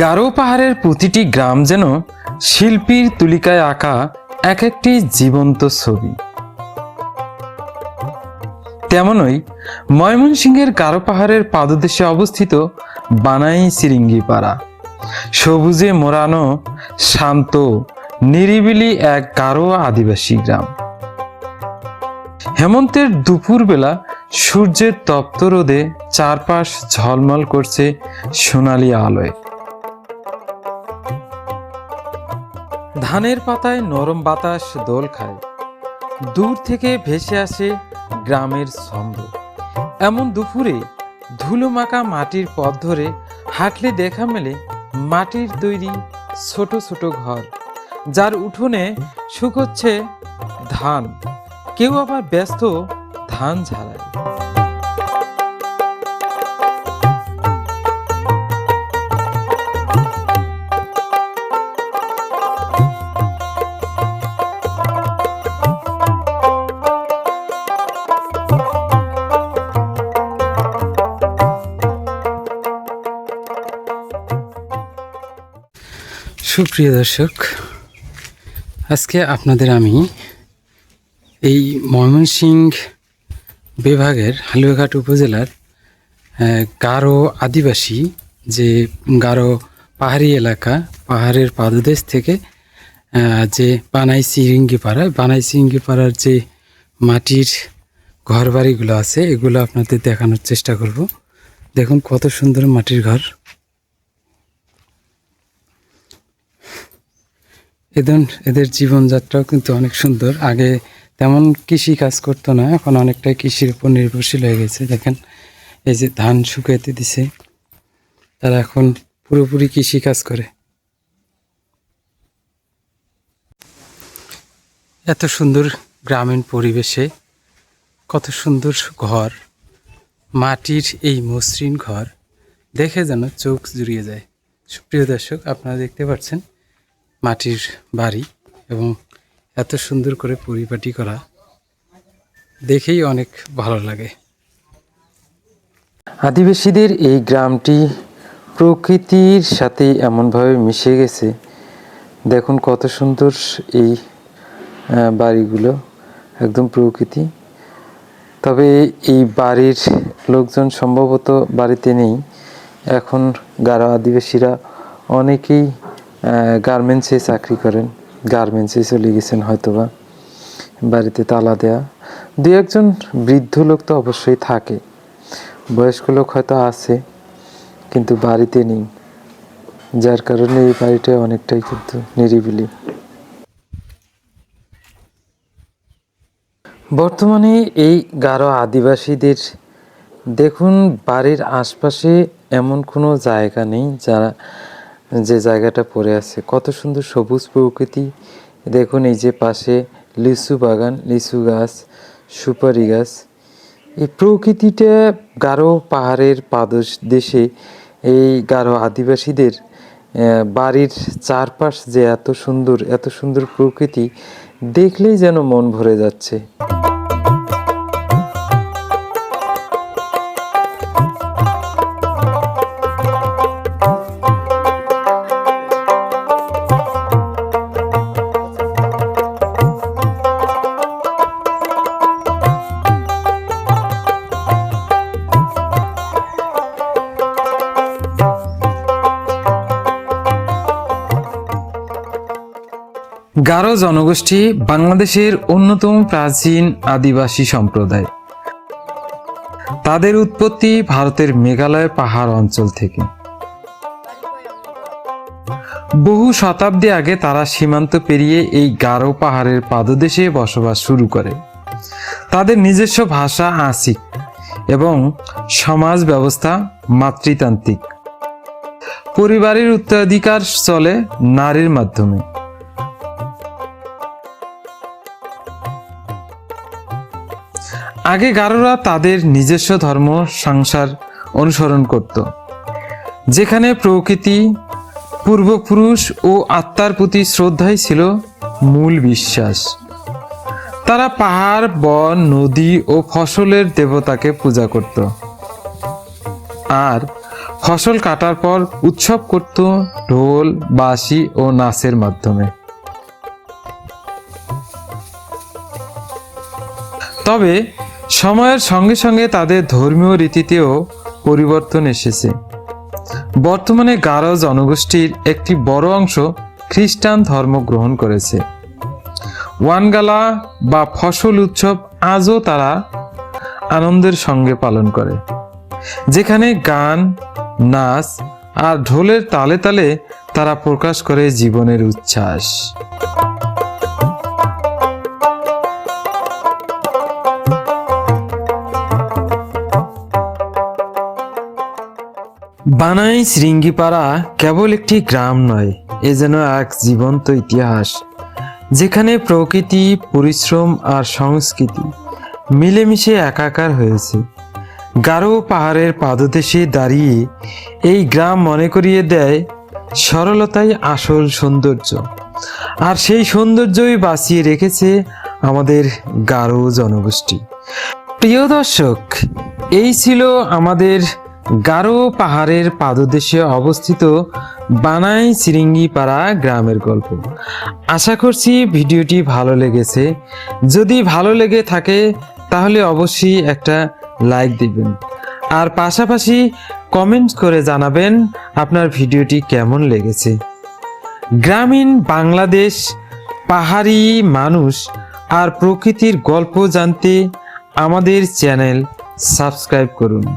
গারো পাহাড়ের প্রতিটি গ্রাম যেন শিল্পীর তুলিকায় আঁকা এক একটি জীবন্ত ছবি। তেমনই ময়মনসিংহের গারো পাহাড়ের পাদদেশে অবস্থিত বানাই সিরিঙ্গিপাড়া। সবুজে মোড়ানো, শান্ত, নিরিবিলি এক গারো আদিবাসী গ্রাম। হেমন্তের দুপুরবেলা সূর্যের তপ্ত রোদে চারপাশ ঝলমল করছে সোনালি আলোয়। ধানের পাতায় নরম বাতাস দোল খায়। দূর থেকে ভেসে আসে গ্রামের ছন্দ। এমন দুপুরে ধুলো মাখা মাটির পথ ধরে হাঁটলে দেখা মেলে মাটির তৈরি ছোট ছোট ঘর, যার উঠোনে শুকোচ্ছে ধান। কেউ আবার ব্যস্ত ধান ঝাড়ায়। সুপ্রিয় দর্শক, আজকে আপনাদের আমি এই ময়মনসিংহ বিভাগের হালুয়াঘাট উপজেলার গারো আদিবাসী যে গারো পাহাড়ি এলাকা, পাহাড়ের পাদদেশ থেকে যে বানাই সিরিঙ্গিপাড়া বানাই সিরিঙ্গিপাড়ার যে মাটির ঘরবাড়িগুলো আছে, এগুলো আপনাদের দেখানোর চেষ্টা করব। দেখুন কত সুন্দর মাটির ঘর। এদের এদের জীবনযাত্রাও কিন্তু অনেক সুন্দর। আগে তেমন কৃষি কাজ করতো না, এখন অনেকটাই কৃষির উপর নির্ভরশীল হয়ে গেছে। দেখেন, এই যে ধান শুকাইতে দিছে, তারা এখন পুরোপুরি কৃষি কাজ করে। এত সুন্দর গ্রামীণ পরিবেশে, কত সুন্দর ঘর, মাটির এই মসৃণ ঘর, দেখে যেন চোখ জুড়িয়ে যায়। সুপ্রিয় দর্শক, আপনারা দেখতে পাচ্ছেন মাটির বাড়ি এবং এত সুন্দর করে পরিপাটি করা দেখেই অনেক ভালো লাগে। আদিবাসীদের এই গ্রামটি প্রকৃতির সাথে এমনভাবে মিশে গেছে। দেখুন কত সুন্দর এই বাড়িগুলো, একদম প্রকৃতি। তবে এই বাড়ির লোকজন সম্ভবত বাড়িতে নেই। এখন গারো আদিবাসীরা অনেকেই গার্মেন্টসে চাকরি করেন। গার্মেন্টসে চলে গেছেন হয়তোবা। বাড়িতে তালা দেয়া। দু একজন বৃদ্ধ লোক তো অবশ্যই থাকে। বয়স্ক লোক হয়তো আছে, কিন্তু বাড়িতে নেই। যার কারণে এই বাড়িটা অনেকটাই কিন্তু নিরিবিলি। বর্তমানে এই গারো আদিবাসীদের, দেখুন বাড়ির আশপাশে এমন কোনো জায়গা নেই যারা যে জায়গাটা পড়ে আছে। কত সুন্দর সবুজ প্রকৃতি। দেখুন এই যে পাশে লিচু বাগান, লিচু গাছ, সুপারি গাছ। এই প্রকৃতিটা গারো পাহাড়ের পাদশ দেশে এই গারো আদিবাসীদের বাড়ির চারপাশ যে এত সুন্দর এত সুন্দর প্রকৃতি, দেখলেই যেন মন ভরে যাচ্ছে। গারো জনগোষ্ঠী বাংলাদেশের অন্যতম প্রাচীন আদিবাসী সম্প্রদায়। তাদের উৎপত্তি ভারতের মেঘালয় পাহাড় অঞ্চল থেকে। বহু শতাব্দী আগে তারা সীমান্ত পেরিয়ে এই গারো পাহাড়ের পাদদেশে বসবাস শুরু করে। তাদের নিজস্ব ভাষা আংশিক এবং সমাজ ব্যবস্থা মাতৃতান্ত্রিক। পরিবারের উত্তরাধিকার চলে নারীর মাধ্যমে। আগে গারোরা তাদের নিজস্ব ধর্ম, সংসার অনুসরণ করত। যেখানে প্রকৃতি, পূর্বপুরুষ ও আত্মার প্রতি শ্রদ্ধাই ছিল মূল বিশ্বাস। তারা পাহাড়, বন, নদী ও ফসলের দেবতাকে পূজা করত। আর ফসল কাটার পর উৎসব করত ঢোল, বাঁশি ও নাচের মাধ্যমে। তবে সময়ের সঙ্গে সঙ্গে তাদের ধর্মীয় রীতিতেও পরিবর্তন এসেছে। বর্তমানে গারো জনগোষ্ঠীর একটি বড় অংশ খ্রিস্টান ধর্ম গ্রহণ করেছে। ওয়ানগালা বা ফসল উৎসব আজও তারা আনন্দের সঙ্গে পালন করে। যেখানে গান, নাচ আর ঢোলের তালে তালে তারা প্রকাশ করে জীবনের উচ্ছ্বাস। বানাই শৃঙ্গিপাড়া কেবল একটি গ্রাম নয়, এ যেন এক জীবন্ত ইতিহাস, যেখানে প্রকৃতি, পরিশ্রম আর সংস্কৃতি মিলেমিশে একাকার হয়েছে। গারো পাহাড়ের পাদদেশে দাঁড়িয়ে এই গ্রাম মনে করিয়ে দেয়, সরলতাই আসল সৌন্দর্য। আর সেই সৌন্দর্যই বাঁচিয়ে রেখেছে আমাদের গারো জনগোষ্ঠী। প্রিয় দর্শক, এই ছিল আমাদের গারো পাহাড়ের পাদদেশে অবস্থিত বানাই চিরিঙ্গিপাড়া গ্রামের গল্প। আশা করছি ভিডিওটি ভালো লেগেছে। যদি ভালো লেগে থাকে, তাহলে অবশ্যই একটা লাইক দিবেন। আর পাশাপাশি কমেন্ট করে জানাবেন আপনার ভিডিওটি কেমন লেগেছে। গ্রামীণ বাংলাদেশ, পাহাড়ি মানুষ আর প্রকৃতির গল্প জানতে আমাদের চ্যানেল সাবস্ক্রাইব করুন।